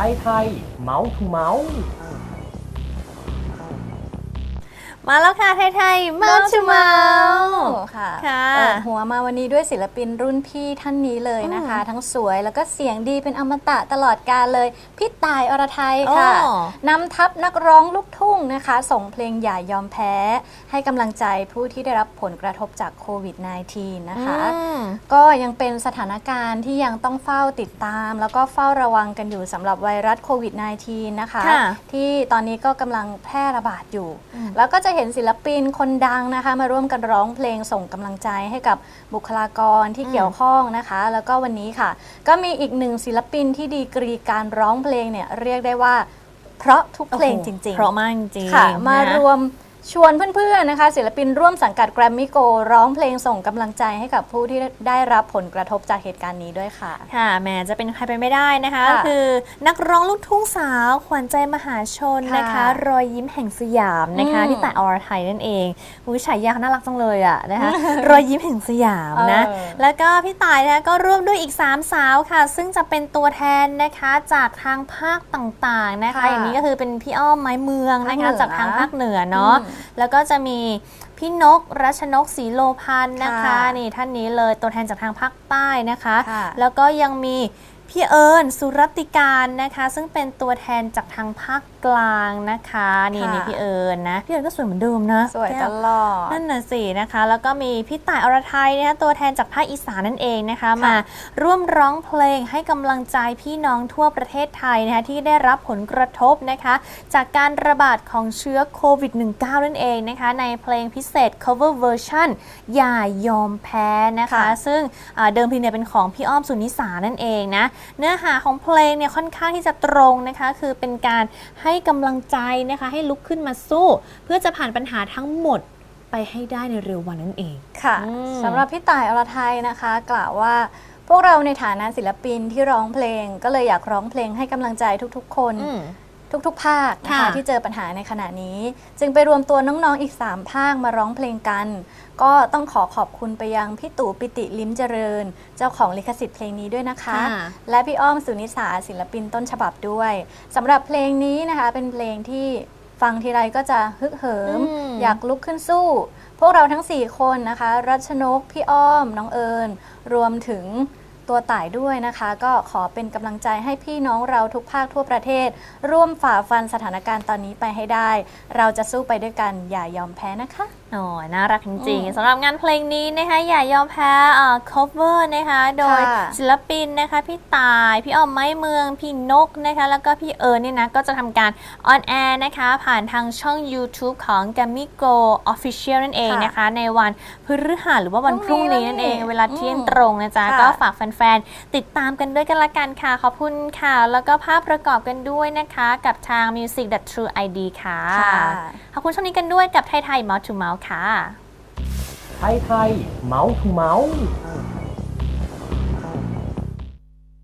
ไทยไทยเมาส์ทูเมาส์ มาแล้วค่ะไทยไทยเมาส์ทูเมาส์ค่ะค่ะเปิดหัวมาวันนี้ด้วยศิลปินรุ่นพี่ท่านนี้เลยนะคะ ทั้งสวยแล้วก็เสียงดีเป็นอมตะตลอดกาลเลยพี่ตายอรไทยค่ะอ๋อนำทัพนักร้องลูกทุ่งนะคะ ส่งเพลงอย่ายอมแพ้ ให้กำลังใจผู้ที่ได้รับผลกระทบจากโควิด -19 นะคะอืมก็ยังเป็นสถานการณ์ที่ยังต้องเฝ้าติดตาม แล้วก็เฝ้าระวังกันอยู่สำหรับไวรัสโควิด -19 นะคะค่ะที่ตอนนี้ก็กำลังแพร่ระบาดอยู่ แล้วก็จะเห็นศิลปินคนดังนะคะ มาร่วมกันร้องเพลงส่งกำลังใจให้กับบุคลากรที่เกี่ยวข้องนะคะ แล้วก็วันนี้ค่ะ ก็มีอีกหนึ่งศิลปินที่ดีกรีการร้องเพลงเนี่ยเรียกได้ว่า เพราะทุกเพลงจริงเพราะมากจริงๆค่ะนมารวม ชวนเพื่อนๆนะคะ ศิลปินร่วมสังกัดแกรมมี่โกร้องเพลงส่งกำลังใจให้กับผู้ที่ได้รับผลกระทบจากเหตุการณ์นี้ด้วยค่ะ ค่ะแหมจะเป็นใครไปไม่ได้นะคะค่ะก็คือนักร้องลูกทุ่งสาว ขวัญใจมหาชนนะคะค่ะรอยยิ้มแห่งสยามนะคะอืมที่แต่อรไทยนั่นเองอุ้ยฉายาเขาน่ารักจังเลยอะนะคะ รอยยิ้มแห่งสยามนะ เออ แล้วก็พี่ต่ายนะคะก็ร่วมด้วยอีก 3 สาวค่ะ ซึ่งจะเป็นตัวแทนนะคะจากทางภาคต่างๆนะคะ ค่ะอย่างนี้ก็คือเป็นพี่อ้อมไม้เมืองนะภาคเหนืคะอจากทางภาคเหนือเนาะอืมแล้วก็จะมีพี่นกรัชนกศรีโลพันธ์นะคะ ค่ะนี่ท่านนี้เลยตัวแทนจากทางภาคใต้นะคะ ค่ะ แล้วก็ยังมี พี่เอิญสุรตติการนะคะ ซึ่งเป็นตัวแทนจากทางภาคกลางนะคะ นี่ค่ะนี่พี่เอิญนะ พี่เอิญก็สวยเหมือนเดิมนะสวยแก้ตลอดนั่นน่ะสินะคะ แล้วก็มีพี่ต่ายอรไทยนะคะตัวแทนจากภาคอีสานนั่นเองนะคะมาร่วมร้องเพลงให้กำลังใจพี่น้องทั่วประเทศไทยนะคะที่ได้รับผลกระทบนะคะ จากการระบาดของเชื้อโควิด -19 นั่นเองนะคะ ในเพลงพิเศษ cover version อย่ายอมแพ้นะคะค่ะซึ่งอ่าเดิมทีเนี่ยเป็นของพี่อ้อมสุนิสานั่นเองนะเนื้อหาของเพลงเนี่ยค่อนข้างที่จะตรงนะคะ คือเป็นการให้กำลังใจนะคะ ให้ลุกขึ้นมาสู้ เพื่อจะผ่านปัญหาทั้งหมดไปให้ได้ในเร็ววันนั่นเองค่ะอืมสำหรับพี่ต่ายอรไทยนะคะ กล่าวว่าพวกเราในฐานะศิลปินที่ร้องเพลง ก็เลยอยากร้องเพลงให้กำลังใจทุกๆ คนอืม ทุกๆ ภาคนะคะค่ะ ที่เจอปัญหาในขณะนี้ จึงไปรวมตัวน้องๆอีก 3 ภาคมาร้องเพลงกัน ก็ต้องขอขอบคุณไปยังพี่ตู่ปิติลิ้มเจริญ เจ้าของลิขสิทธิ์เพลงนี้ด้วยนะคะ ค่ะ และพี่อ้อมสุนิสาศิลปินต้นฉบับด้วยสำหรับเพลงนี้นะคะเป็นเพลงที่ฟังทีไรก็จะฮึกเหิม อืม อยากลุกขึ้นสู้ พวกเราทั้ง 4 คนนะคะ รัชนก พี่อ้อม น้องเอิญรวมถึง ตัวต่ายด้วยนะคะ ก็ขอเป็นกำลังใจให้พี่น้องเราทุกภาคทั่วประเทศ ร่วมฝ่าฟันสถานการณ์ตอนนี้ไปให้ได้ เราจะสู้ไปด้วยกันอย่ายอมแพ้นะคะโอ้ยน่ารักจริงอืมๆสำหรับงานเพลงนี้นะคะอย่ายอมแพ้อ่า cover นะคะโดยค่ะศิลปินนะคะพี่ตายพี่อ้อมไม้เมืองพี่นกนะคะแล้วก็พี่เอิญเนี่ยนะก็จะทำการ on air นะคะผ่านทางช่อง YouTube ของ g a m m y Go Official นั่นเองนะคะ ในวันพฤหัสหรือว่าวันพรุ่งนี้นั่นเองพรุ่งนี้เวลาเที่ยงตรงนะจ๊ะค่ะก็ฝากแฟนๆ ติดตามกันด้วยกันละกันค่ะ ขอบคุณค่ะ แล้วก็ภาพประกอบกันด้วยนะคะ กับทาง Music True ID ค่ะค่ะขอบคุณช่วงนี้กันด้วยกับไทยไทย Mouth to Mouth ค่ะไทยไทยเมาส์ทูเมาส์